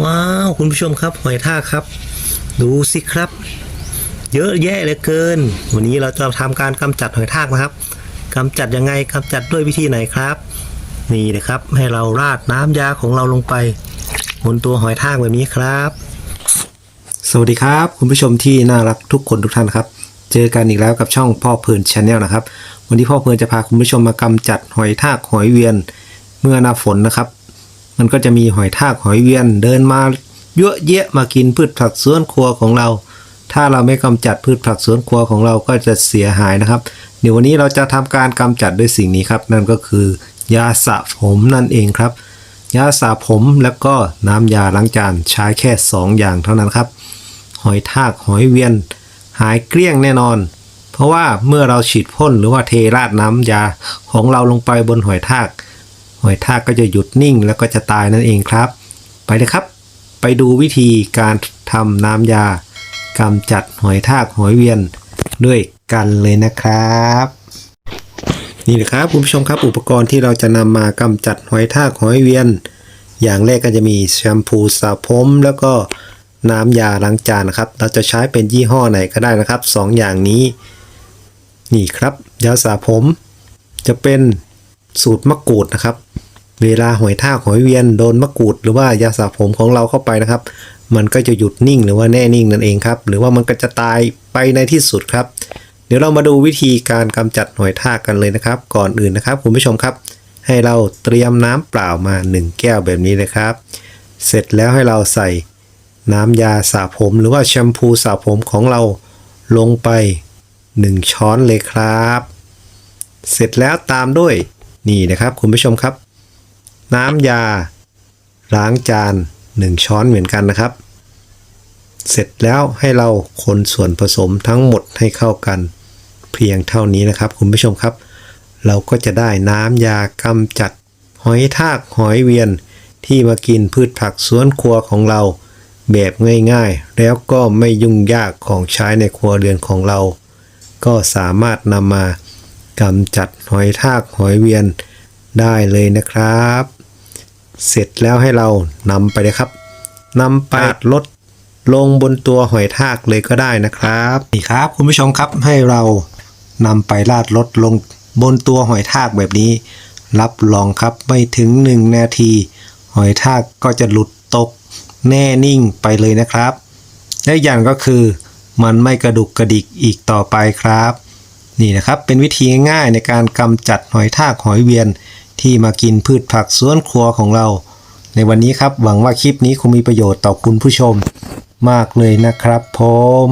ว้าวคุณผู้ชมครับหอยทากครับ ดูสิครับ เยอะแยะเหลือเกิน วันนี้เราจะทำการกำจัดหอยทากนะครับกำจัดยังไงกำจัดด้วยวิธีไหนครับ นี่นะครับให้เราราดน้ำยาของเราลงไปบนตัวหอยทากแบบนี้ครับ สวัสดีครับ คุณผู้ชมที่น่ารักทุกคนทุกท่านครับ เจอกันอีกแล้วกับช่องพ่อเพลินชาแนลนะครับ วันนี้พ่อเพลินจะพาคุณผู้ชมมากำจัดหอยทากหอยเวียนเมื่อหน้าฝนนะครับ มันก็จะมีหอยทากหอยเวียนเดินมาเยอะแยะมากินพืชผักสวนครัวของเรา ถ้าเราไม่กำจัดพืชผักสวนครัวของเราก็จะเสียหายนะครับ เดี๋ยววันนี้เราจะทำการกำจัดด้วยสิ่งนี้ครับ นั่นก็คือยาสระผมนั่นเองครับ ยาสระผมแล้วก็น้ำยาล้างจานใช้แค่ 2 อย่างเท่านั้นครับ หอยทากหอยเวียน หายเกลี้ยงแน่นอน เพราะว่าเมื่อเราฉีดพ่นหรือว่าเทราดน้ำยาของเราลงไปบนหอยทาก หอยทากก็จะหยุดนิ่งแล้วก็จะตายนั่นเองครับ ไปเลยครับ ไปดูวิธีการทำน้ำยากำจัดหอยทากหอยเวียนด้วยกันเลยนะครับ นี่นะครับคุณผู้ชมครับอุปกรณ์ที่เราจะนำมากำจัดหอยทากหอยเวียน อย่างแรกก็จะมีแชมพูสระผมแล้วก็น้ำยาล้างจานนะครับ เราจะใช้เป็นยี่ห้อไหนก็ได้นะครับสองอย่างนี้ นี่ครับยาสระผม จะเป็นสูตรมะกรูดนะครับ เวลาหอยทากหอยเวียนโดนมะกรูดหรือว่ายาสระผมของเราเข้าไปนะครับ มันก็จะหยุดนิ่งหรือว่าแน่นิ่งนั่นเองครับ หรือว่ามันก็จะตายไปในที่สุดครับ เดี๋ยวเรามาดูวิธีการกำจัดหอยทากกันเลยนะครับ ก่อนอื่นนะครับคุณผู้ชมครับ ให้เราเตรียมน้ำเปล่ามา 1 แก้วแบบนี้เลยครับ เสร็จแล้วให้เราใส่น้ำยาสระผมหรือว่าแชมพูสระผมของเราลงไป 1 ช้อนเลยครับ เสร็จแล้วตามด้วยนี่นะครับคุณผู้ชมครับ น้ำยา ล้างจาน 1 ช้อนเหมือนกันนะครับ เสร็จแล้วให้เราคนส่วนผสมทั้งหมดให้เข้ากัน เพียงเท่านี้นะครับ คุณผู้ชมครับ เราก็จะได้น้ำยากำจัด หอยทากหอยเวียนที่มากินพืชผักสวนครัวของเรา แบบง่ายๆ แล้วก็ไม่ยุ่งยากของใช้ในครัวเรือนของเรา ก็สามารถนำมากำจัดหอยทากหอยเวียนได้เลยนะครับ เสร็จแล้วให้เรานำไปเลยครับนำไปลดลงบนตัวหอยทากเลยก็ได้นะครับนี่ครับคุณผู้ชมครับให้เรานำไปราดลดลงบนตัวหอยทากแบบนี้ รับรองครับไม่ถึง 1 นาที หอยทากก็จะหลุดตกแน่นิ่งไปเลยนะครับและอย่างก็คือมันไม่กระดุกกระดิกอีกต่อไปครับ นี่นะครับเป็นวิธีง่ายๆในการกำจัดหอยทากหอยเวียน ที่มากินพืชผักสวนครัวของเรา ในวันนี้ครับหวังว่าคลิปนี้คงมีประโยชน์ต่อคุณผู้ชม มากเลยนะครับผม